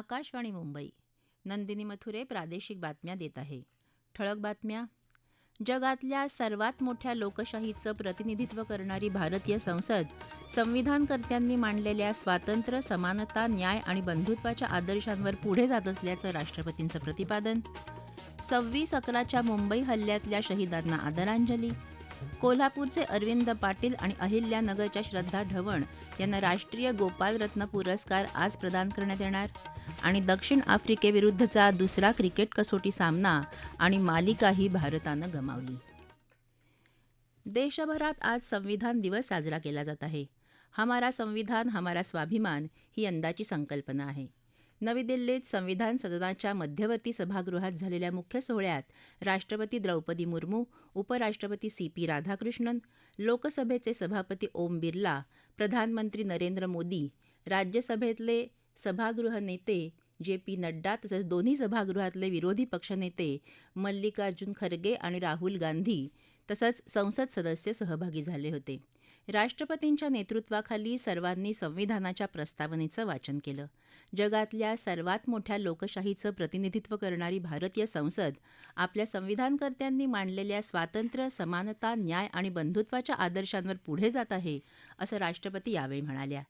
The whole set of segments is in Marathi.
आकाशवाणी मुंबई. नंदिनी मथुरे प्रादेशिक बातम्या देत आहे. ठळक बातम्या. जगातल्या सर्वात मोठ्या लोकशाहीचं प्रतिनिधित्व करणारी भारतीय संसद संविधानकर्त्यांनी मांडलेल्या स्वातंत्र्य समानता न्याय आणि बंधुत्वाच्या आदर्शांवर पुढे जात असल्याचं राष्ट्रपतींचं प्रतिपादन. सव्वीस अकराच्या मुंबई हल्ल्यातल्या शहीदांना आदरांजली. कोल्हापूरचे अरविंद पाटील आणि अहिल्यानगरच्या श्रद्धा ढवण यांना राष्ट्रीय गोपालरत्न पुरस्कार आज प्रदान करण्यात येणार. आणि दक्षिण आफ्रिकेविरुद्धचा दुसरा क्रिकेट कसोटी सामना आणि मालिकाही भारतानं गमावली. देशभरात आज संविधान दिवस साजरा केला जात आहे. हमारा संविधान हमारा स्वाभिमान ही यंदाची संकल्पना आहे. नवी दिल्लीत संविधान सदनाच्या मध्यवर्ती सभागृहात झालेल्या मुख्य सोहळ्यात राष्ट्रपती द्रौपदी मुर्मू उपराष्ट्रपती सी पी राधाकृष्णन लोकसभेचे सभापती ओम बिर्ला प्रधानमंत्री नरेंद्र मोदी राज्यसभेतले सभागृह नेते जे पी नड्डा तसंच दोन्ही सभागृहातले विरोधी पक्षनेते मल्लिकार्जुन खरगे आणि राहुल गांधी तसंच संसद सदस्य सहभागी झाले होते. राष्ट्रपतींच्या नेतृत्वाखाली सर्वांनी संविधानाच्या प्रस्तावनेचं वाचन केलं. जगातल्या सर्वात मोठ्या लोकशाहीचं प्रतिनिधित्व करणारी भारतीय संसद आपल्या संविधानकर्त्यांनी मांडलेल्या स्वातंत्र्य समानता न्याय आणि बंधुत्वाच्या आदर्शांवर पुढे जात आहे असं राष्ट्रपती यावेळी म्हणाल्या.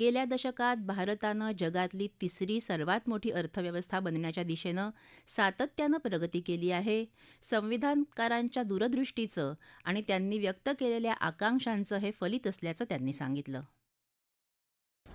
गेल्या दशकात भारतानं जगातली तिसरी सर्वात मोठी अर्थव्यवस्था बनण्याच्या दिशेनं सातत्यानं प्रगती केली आहे. संविधानकारांच्या दूरदृष्टीचं आणि त्यांनी व्यक्त केलेल्या आकांक्षांचं हे फलित असल्याचं त्यांनी सांगितलं.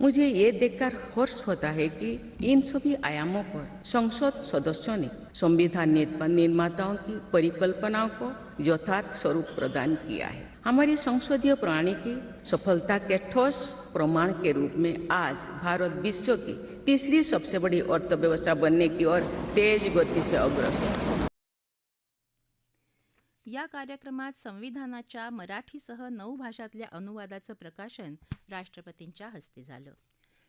मुझे ये देखकर हर्ष होता है कि इन सभी आयामों पर संसद सदस्यों ने संविधान निर्माताओं की परिकल्पनाओं को यथार्थ स्वरूप प्रदान किया है। हमारी संसदीय प्रणाली की सफलता के ठोस प्रमाण के रूप में आज भारत विश्व की तीसरी सबसे बड़ी अर्थव्यवस्था बनने की ओर तेज गति से अग्रसर है। या कार्यक्रमात संविधानाच्या मराठीसह नऊ भाषातल्या अनुवादाचं प्रकाशन राष्ट्रपतींच्या हस्ते झालं.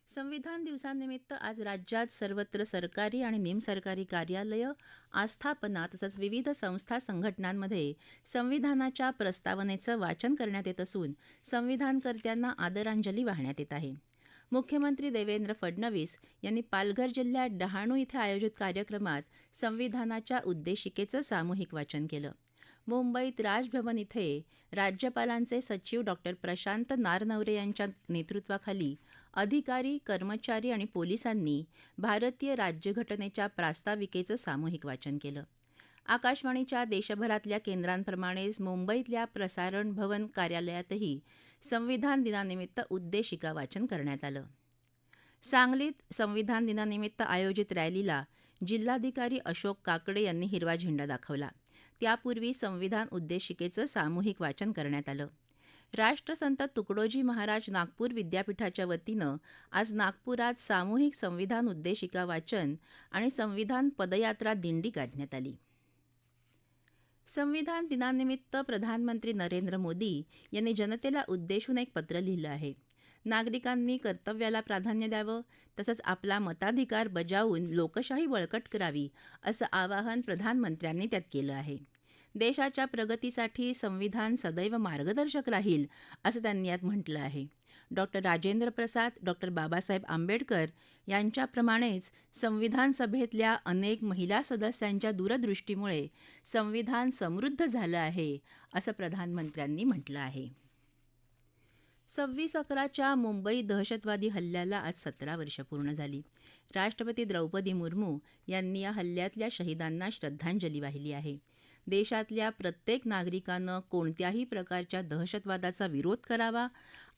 संविधान दिवसानिमित्त आज राज्यात सर्वत्र सरकारी आणि निमसरकारी कार्यालयं आस्थापना तसंच विविध संस्था संघटनांमध्ये संविधानाच्या प्रस्तावनेचं वाचन करण्यात येत असून संविधानकर्त्यांना आदरांजली वाहण्यात येत आहे. मुख्यमंत्री देवेंद्र फडणवीस यांनी पालघर जिल्ह्यात डहाणू इथं आयोजित कार्यक्रमात संविधानाच्या उद्देशिकेचं सामूहिक वाचन केलं. मुंबईत राजभवन इथे राज्यपालांचे सचिव डॉक्टर प्रशांत नारनवरे यांच्या नेतृत्वाखाली अधिकारी कर्मचारी आणि पोलिसांनी भारतीय राज्यघटनेच्या प्रास्ताविकेचं सामूहिक वाचन केलं. आकाशवाणीच्या देशभरातल्या केंद्रांप्रमाणेच मुंबईतल्या प्रसारण भवन कार्यालयातही संविधान दिनानिमित्त उद्देशिका वाचन करण्यात आलं. सांगलीत संविधान दिनानिमित्त आयोजित रॅलीला जिल्हाधिकारी अशोक काकडे यांनी हिरवा झेंडा दाखवला. त्यापूर्वी संविधान उद्देशिकेचं सामूहिक वाचन करण्यात आलं. राष्ट्रसंत तुकडोजी महाराज नागपूर विद्यापीठाच्या वतीनं आज नागपुरात सामूहिक संविधान उद्देशिका वाचन आणि संविधान पदयात्रा दिंडी काढण्यात आली. संविधान दिनानिमित्त प्रधानमंत्री नरेंद्र मोदी यांनी जनतेला उद्देशून एक पत्र लिहिलं आहे. नागरिकांनी कर्तव्याला प्राधान्य द्यावं तसंच आपला मताधिकार बजावून लोकशाही बळकट करावी असं आवाहन प्रधानमंत्र्यांनी त्यात केलं आहे. देशाच्या प्रगतीसाठी संविधान सदैव मार्गदर्शक राहील असं त्यांनी यात म्हटलं आहे. डॉक्टर राजेंद्र प्रसाद डॉक्टर बाबासाहेब आंबेडकर यांच्याप्रमाणेच संविधान सभेतल्या अनेक महिला सदस्यांच्या दूरदृष्टीमुळे संविधान समृद्ध झालं आहे असं प्रधानमंत्र्यांनी म्हटलं आहे. सव्वीस अकराच्या मुंबई दहशतवादी हल्ल्याला आज सतरा वर्ष पूर्ण झाली. राष्ट्रपती द्रौपदी मुर्मू यांनी या हल्ल्यातल्या शहीदांना श्रद्धांजली वाहिली आहे. देशातल्या प्रत्येक नागरिकानं कोणत्याही प्रकारच्या दहशतवादाचा विरोध करावा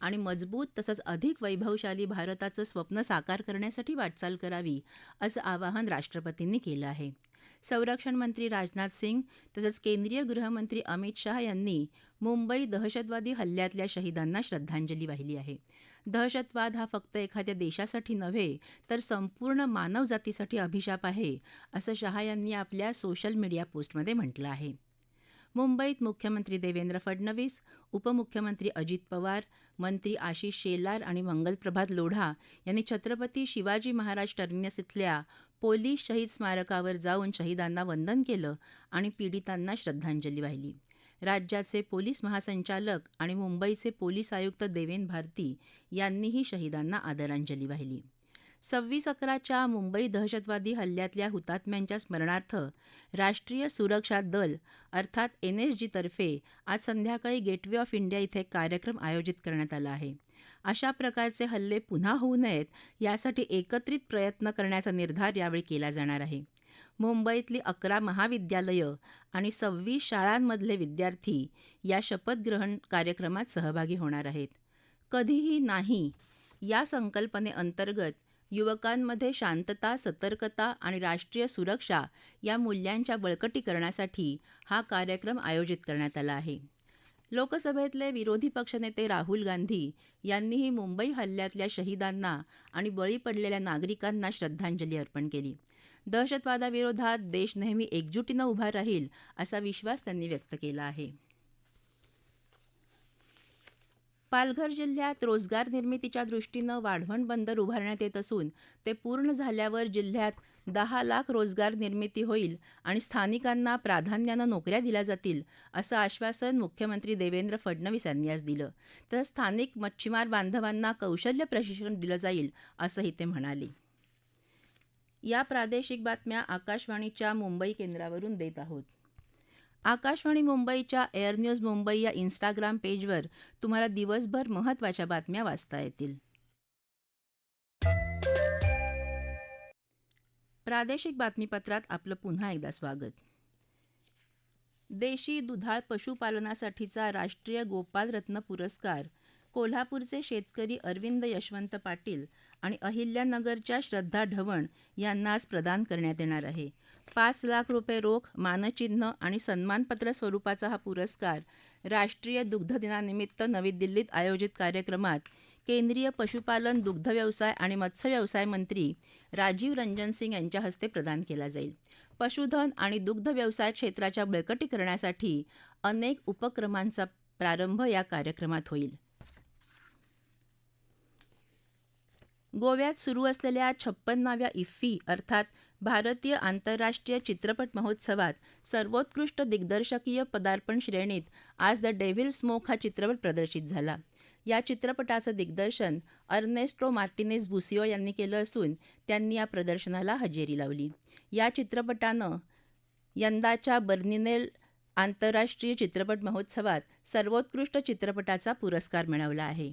आणि मजबूत तसंच अधिक वैभवशाली भारताचं स्वप्न साकार करण्यासाठी वाटचाल करावी असं आवाहन राष्ट्रपतींनी केलं आहे. संरक्षण मंत्री राजनाथ सिंग तसंच केंद्रीय गृहमंत्री अमित शहा यांनी मुंबई दहशतवादी हल्ल्यातल्या शहीदांना श्रद्धांजली वाहिली आहे. दहशतवाद हा फक्त एखाद्या देशासाठी नव्हे तर संपूर्ण मानवजातीसाठी अभिशाप आहे असं शहा यांनी आपल्या सोशल मीडिया पोस्टमध्ये म्हटलं आहे. मुंबईत मुख्यमंत्री देवेंद्र फडणवीस उपमुख्यमंत्री अजित पवार मंत्री आशिष शेलार आणि मंगलप्रभात लोढा यांनी छत्रपती शिवाजी महाराज टर्मिनस इथल्या पोलीस शहीद स्मारकावर जाऊन शहीदांना वंदन केलं आणि पीडितांना श्रद्धांजली वाहिली. राज्याचे पोलीस महासंचालक आणि मुंबईचे पोलीस आयुक्त देवेन भारती यांनीही शहीदांना आदरांजली वाहिली. सव्वीस अकराच्या मुंबई दहशतवादी हल्ल्यातल्या हुतात्म्यांच्या स्मरणार्थ राष्ट्रीय सुरक्षा दल अर्थात एन एस जीतर्फे आज संध्याकाळी गेटवे ऑफ इंडिया इथे कार्यक्रम आयोजित करण्यात आला आहे. अशा प्रकारचे हल्ले पुन्हा होऊ नयेत यासाठी एकत्रित प्रयत्न करण्याचा निर्धार यावेळी केला जाणार आहे. मुंबईतली अकरा महाविद्यालयं आणि सव्वीस शाळांमधले विद्यार्थी या शपथग्रहण कार्यक्रमात सहभागी होणार आहेत. कधीही नाही या संकल्पनेअंतर्गत युवकांमध्ये शांतता सतर्कता आणि राष्ट्रीय सुरक्षा या मूल्यांच्या बळकटीकरणासाठी हा कार्यक्रम आयोजित करण्यात आला आहे. लोकसभेतले विरोधी पक्षनेते राहुल गांधी यांनीही मुंबई हल्ल्यातल्या शहीदांना आणि बळी पडलेल्या नागरिकांना श्रद्धांजली अर्पण केली. दहशतवादाविरोधात देश नेहमी एकजुटीनं उभा राहील असा विश्वास त्यांनी व्यक्त केला आहे. पालघर जिल्ह्यात रोजगार निर्मितीच्या दृष्टीनं वाढवण बंदर उभारण्यात येत असून ते पूर्ण झाल्यावर जिल्ह्यात दहा लाख रोजगार निर्मिती होईल आणि स्थानिकांना प्राधान्यानं नोकऱ्या दिल्या जातील असं आश्वासन मुख्यमंत्री देवेंद्र फडणवीस यांनी आज दिलं. तर स्थानिक मच्छीमार बांधवांना कौशल्य प्रशिक्षण दिलं जाईल असंही ते म्हणाले. या प्रादेशिक बातम्या आकाशवाणीच्या मुंबई केंद्रावरून देत आहोत. आकाशवाणी मुंबईच्या एअर न्यूज मुंबई या इंस्टाग्राम पेजवर तुम्हाला दिवसभर महत्त्वाच्या बातम्या वाचता येतील. प्रादेशिक बातमीपत्रात आपलं पुन्हा एकदा स्वागत. देशी दुधाळ पशुपालनासाठीचा राष्ट्रीय गोपाल रत्न पुरस्कार कोल्हापूरचे शेतकरी अरविंद यशवंत पाटील आणि अहिल्यानगरच्या श्रद्धा ढवण यांना आज प्रदान करण्यात येणार आहे. पाच लाख रुपये रोख मानचिन्ह आणि सन्मानपत्र स्वरूपाचा हा पुरस्कार राष्ट्रीय दुग्ध दिनानिमित्त नवी दिल्लीत आयोजित कार्यक्रमात केंद्रीय पशुपालन दुग्धव्यवसाय आणि मत्स्यव्यवसाय मंत्री राजीव रंजन सिंग यांच्या हस्ते प्रदान केला जाईल. पशुधन आणि दुग्धव्यवसाय क्षेत्राच्या बळकटीकरणासाठी अनेक उपक्रमांचा प्रारंभ या कार्यक्रमात होईल. गोव्यात सुरू असलेल्या छप्पन्नाव्या इफ्फी अर्थात भारतीय आंतरराष्ट्रीय चित्रपट महोत्सवात सर्वोत्कृष्ट दिग्दर्शकीय पदार्पण श्रेणीत आज द डेव्हिल स्मोक हा चित्रपट प्रदर्शित झाला. या चित्रपटाचं दिग्दर्शन अर्नेस्टो मार्टिनेस बुसिओ यांनी केलं असून त्यांनी या प्रदर्शनाला हजेरी लावली. या चित्रपटानं यंदाच्या बर्निनेल आंतरराष्ट्रीय चित्रपट महोत्सवात सर्वोत्कृष्ट चित्रपटाचा पुरस्कार मिळवला आहे.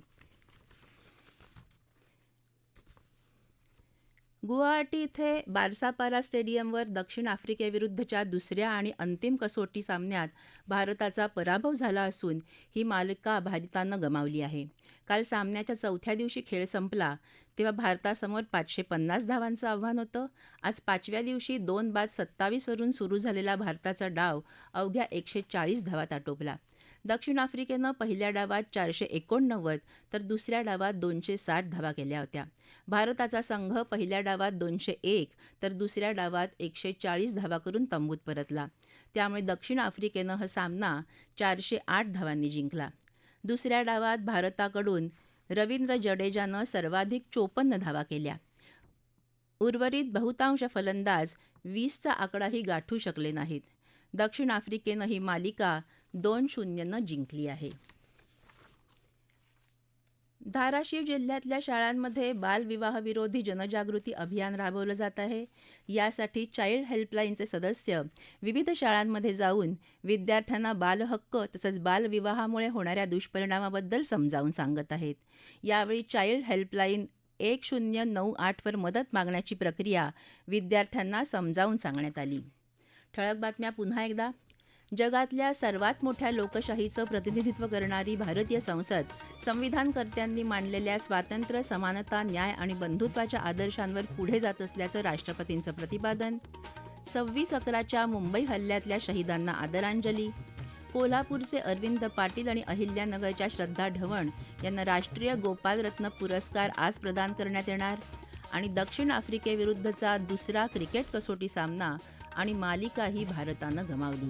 गुवाहाटी इथे बारसापारा स्टेडियमवर दक्षिण आफ्रिकेविरुद्धच्या दुसऱ्या आणि अंतिम कसोटी सामन्यात भारताचा पराभव झाला असून ही मालिका भारतानं गमावली आहे. काल सामन्याच्या चौथ्या दिवशी खेळ संपला तेव्हा भारतासमोर पाचशे पन्नास धावांचं आव्हान होतं. आज पाचव्या दिवशी दोन बाद सत्तावीसवरून सुरू झालेला भारताचा डाव अवघ्या एकशे चाळीस धावात आटोपला. दक्षिण आफ्रिकेनं पहिल्या डावात चारशे एकोणनव्वद तर दुसऱ्या डावात दोनशे साठ धावा केल्या होत्या. भारताचा संघ पहिल्या डावात दोनशे एक तर दुसऱ्या डावात एकशे चाळीस धावा करून तंबूत परतला. त्यामुळे दक्षिण आफ्रिकेनं हा सामना चारशे आठ धावांनी जिंकला. दुसऱ्या डावात भारताकडून रवींद्र जडेजानं सर्वाधिक चोपन्न धावा केल्या. उर्वरित बहुतांश फलंदाज वीसचा आकडाही गाठू शकले नाहीत. दक्षिण आफ्रिकेनं ही मालिका दोन शून्यनं जिंकली आहे. धाराशिव जिल्ह्यातल्या शाळांमध्ये बालविवाहविरोधी जनजागृती अभियान राबवलं जात आहे. यासाठी चाइल्ड हेल्पलाईनचे सदस्य विविध शाळांमध्ये जाऊन विद्यार्थ्यांना बालहक्क तसंच बालविवाहामुळे होणाऱ्या दुष्परिणामाबद्दल समजावून सांगत आहेत. यावेळी चाइल्ड हेल्पलाईन एक शून्य नऊ आठवर मदत मागण्याची प्रक्रिया विद्यार्थ्यांना समजावून सांगण्यात आली. ठळक बातम्या पुन्हा एकदा. जगातल्या सर्वात मोठ्या लोकशाहीचं प्रतिनिधित्व करणारी भारतीय संसद संविधानकर्त्यांनी मांडलेल्या स्वातंत्र्य समानता न्याय आणि बंधुत्वाच्या आदर्शांवर पुढे जात असल्याचं राष्ट्रपतींचं प्रतिपादन सव्वीस अकराच्या मुंबई हल्ल्यातल्या शहीदांना आदरांजली कोल्हापूरचे अरविंद पाटील आणि अहिल्यानगरच्या श्रद्धा ढवण यांना राष्ट्रीय गोपालरत्न पुरस्कार आज प्रदान करण्यात येणार आणि दक्षिण आफ्रिकेविरुद्धचा दुसरा क्रिकेट कसोटी सामना आणि मालिकाही भारतानं गमावली.